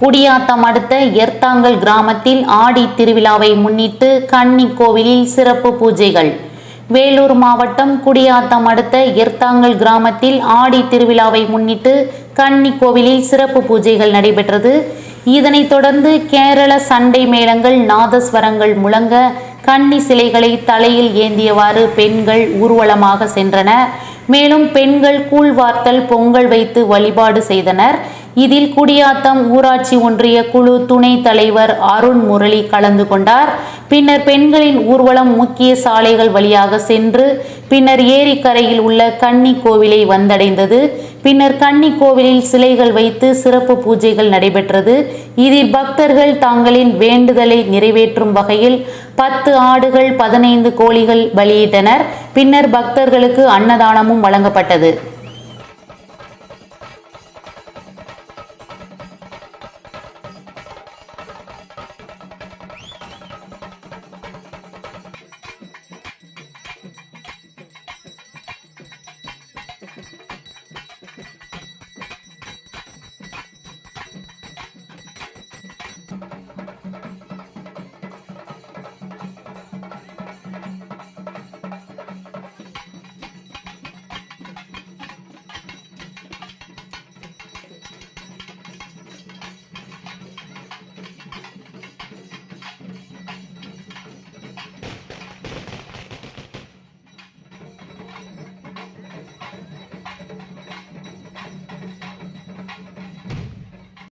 குடியாத்தம் அடுத்த எர்த்தாங்கல் கிராமத்தில் ஆடி திருவிழாவை முன்னிட்டு கன்னி கோவிலில் சிறப்பு பூஜைகள். வேலூர் மாவட்டம் குடியாத்தம் அடுத்த எர்த்தாங்கல் கிராமத்தில் ஆடி திருவிழாவை முன்னிட்டு கன்னி கோவிலில் சிறப்பு பூஜைகள் நடைபெற்றது. இதனைத் தொடர்ந்து கேரள சண்டை மேளங்கள் நாதஸ்வரங்கள் முழங்க கன்னி சிலைகளை தலையில் ஏந்தியவாறு பெண்கள் ஊர்வலமாக சென்றனர். மேலும் பெண்கள் கூழ்வார்த்தல் பொங்கல் வைத்து வழிபாடு செய்தனர். இதில் குடியாத்தம் ஊராட்சி ஒன்றிய குழு துணைத் தலைவர் அருண் முரளி கலந்து கொண்டார். பின்னர் பெண்களின் ஊர்வலம் முக்கிய சாலைகள் வழியாக சென்று பின்னர் ஏரிக்கரையில் உள்ள கன்னி கோவிலை வந்தடைந்தது. பின்னர் கன்னி கோவிலில் சிலைகள் வைத்து சிறப்பு பூஜைகள் நடைபெற்றது. இதில் பக்தர்கள் தங்களின் வேண்டுதலை நிறைவேற்றும் வகையில் பத்து ஆடுகள் பதினைந்து கோழிகள் பலியிட்டனர். பின்னர் பக்தர்களுக்கு அன்னதானமும் வழங்கப்பட்டது.